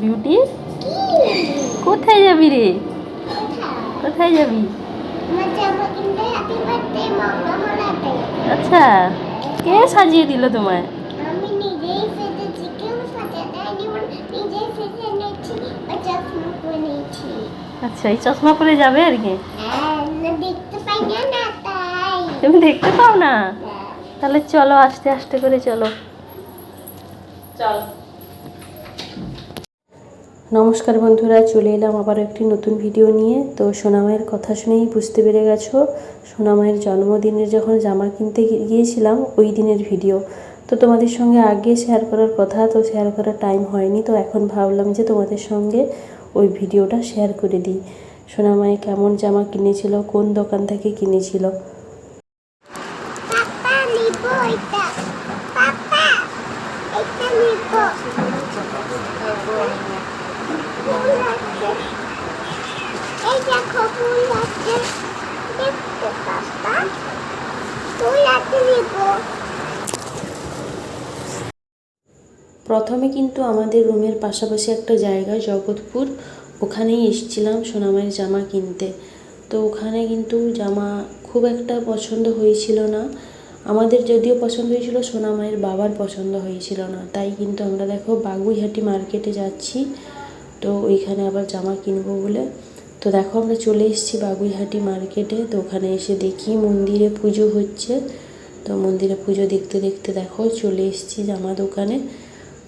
Beauty কোথায় যাবি রে? কোথায় যাবি? আচ্ছা কে সাজিয়ে দিল তোমায়? আচ্ছা এই চশমা পরে যাবে আর কি? তুমি দেখতে পাও না? হ্যাঁ। তাহলে চলো আস্তে আস্তে করে চলো। চল। নমস্কার বন্ধুরা, চলে এলাম আবার একটি নতুন ভিডিও নিয়ে। তো সোনামায়ের কথা শুনেই বুঝতে পেরে গেছো সোনামায়ের জন্মদিনের যখন জামা কিনতে গিয়েছিলাম, ওই দিনের ভিডিও তো তোমাদের সঙ্গে আগে শেয়ার করার কথা, তো শেয়ার করার টাইম হয়নি, তো এখন ভাবলাম যে তোমাদের সঙ্গে ওই ভিডিওটা শেয়ার করে দিই। সোনামায় কেমন জামা কিনেছিল, কোন দোকান থেকে কিনেছিল পাপা নিব এটা পাপা এটা নিব ফুল আছে এই দেখো ফুল আছে ফুল আছে প্রথমে কিন্তু আমাদের রুমের পাশাপাশি একটা জায়গা, জগৎপুর। ওখানেই এসেছিলাম সোনামায়ের জামা কিনতে। তো ওখানে কিন্তু জামা খুব একটা পছন্দ হয়েছিল না। আমাদের যদিও পছন্দ হয়েছিল সোনামায়ের বাবার পছন্দ হয়েছিল না। তাই কিন্তু আমরা দেখো বাগুইহাটি মার্কেটে যাচ্ছি। তো ওইখানে আবার জামা কিনবো বলে তো দেখো আমরা চলে এসেছি বাগুইহাটি মার্কেটে, তো ওখানে এসে দেখি মন্দিরে পুজো হচ্ছে। তো মন্দিরে পুজো দেখতে দেখতে দেখো চলে এসেছি জামা দোকানে।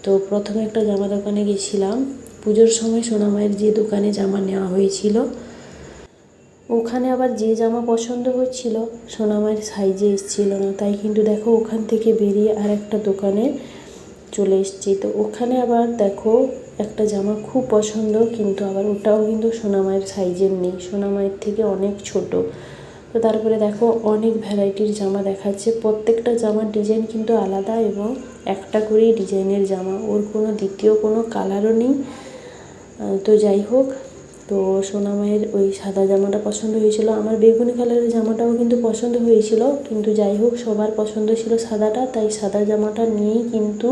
তো প্রথমে একটা জামা দোকানে গেছিলাম। পুজোর সময় সোনামায়ের যে দোকানে জামা নেওয়া হয়েছিল, ওখানে আবার যে জামা পছন্দ হচ্ছিল সোনামায়ের সাইজে এসেছিল না। তাই কিন্তু দেখো ওখান থেকে বেরিয়ে আর একটা দোকানে চলে এসেছি। তো ওখানে আবার দেখো একটা জামা খুব পছন্দ, কিন্তু আবার ওটাও কিন্তু সোনামায়ের সাইজের নেই। সোনামায়ের থেকে অনেক ছোট। তো তারপরে দেখো অনেক ভ্যারাইটির জামা দেখাচ্ছে। প্রত্যেকটা জামার ডিজাইন কিন্তু আলাদা এবং একটা করেই ডিজাইনের জামা। ওর কোনো দ্বিতীয় কোনো কালারও নেই। তো যাই হোক, তো সোনামায়ের ওই সাদা জামাটা পছন্দ হয়েছিল। আমার বেগুনি কালারের জামাটাও কিন্তু পছন্দ হয়েছিল, কিন্তু যাই হোক সবার পছন্দ ছিল সাদাটা, তাই সাদা জামাটা নিয়েই কিন্তু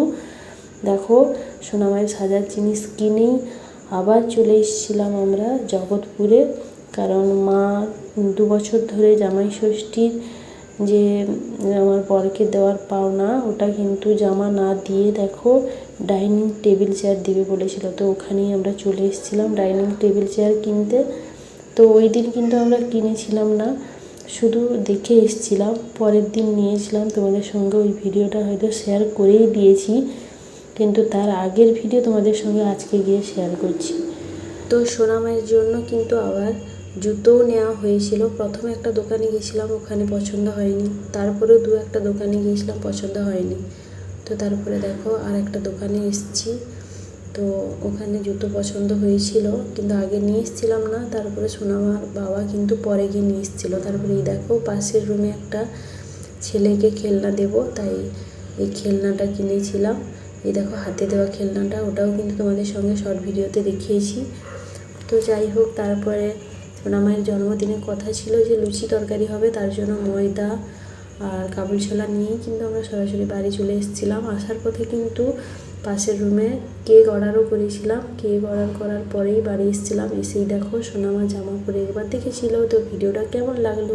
দেখো সোনামায়ের সাজার জিনিস কিনেই আবার চলে এসেছিলাম আমরা জগৎপুরে। কারণ মা দু বছর ধরে জামাই ষষ্ঠীর যে আমার বরকে দেওয়ার পাওনা, ওটা কিন্তু জামা না দিয়ে দেখো ডাইনিং টেবিল চেয়ার দেবে বলেছিল। তো ওখানেই আমরা চলে এসেছিলাম ডাইনিং টেবিল চেয়ার কিনতে। তো ওই দিন কিন্তু আমরা কিনেছিলাম না, শুধু দেখে এসেছিলাম। পরের দিন নিয়েছিলাম। তোমাদের সঙ্গে ওই ভিডিওটা হয়তো শেয়ার করেই দিয়েছি। কিন্তু তার আগের ভিডিও তোমাদের সঙ্গে আজকে গিয়ে শেয়ার করছি। তো সোনামায়ের জন্য কিন্তু আবার জুতোও নেওয়া হয়েছিল। প্রথমে একটা দোকানে গিয়েছিলাম, ওখানে পছন্দ হয়নি। তারপরেও দু একটা দোকানে গিয়েছিলাম, পছন্দ হয়নি। তো তারপরে দেখো আর একটা দোকানে এসেছি। তো ওখানে জুতো পছন্দ হয়েছিল, কিন্তু আগে নিয়ে এসেছিলাম না। তারপরে সোনামার বাবা কিন্তু পরে গিয়ে নিয়ে এসেছিল। তারপরে এই দেখো, পাশের রুমে একটা ছেলেকে খেলনা দেব, তাই এই খেলনাটা কিনেছিলাম। এই দেখো, হাতে দেওয়া খেলনাটা, ওটাও কিন্তু তোমাদের সঙ্গে শর্ট ভিডিওতে দেখিয়েছি। তো যাই হোক, তারপরে সোনামায়ের জন্মদিনের কথা ছিল যে লুচি তরকারি হবে, তার জন্য ময়দা আর কাবুল ছোলা নিয়েই কিন্তু আমরা সরাসরি বাড়ি চলে এসেছিলাম। আসার পথে কিন্তু পাশের রুমে কেক অর্ডারও করেছিলাম। কেক অর্ডার করার পরেই বাড়ি এসেছিলাম। এসেই দেখো, সোনামা জামা পরে একবার দেখেছিল। তো ভিডিওটা কেমন লাগল?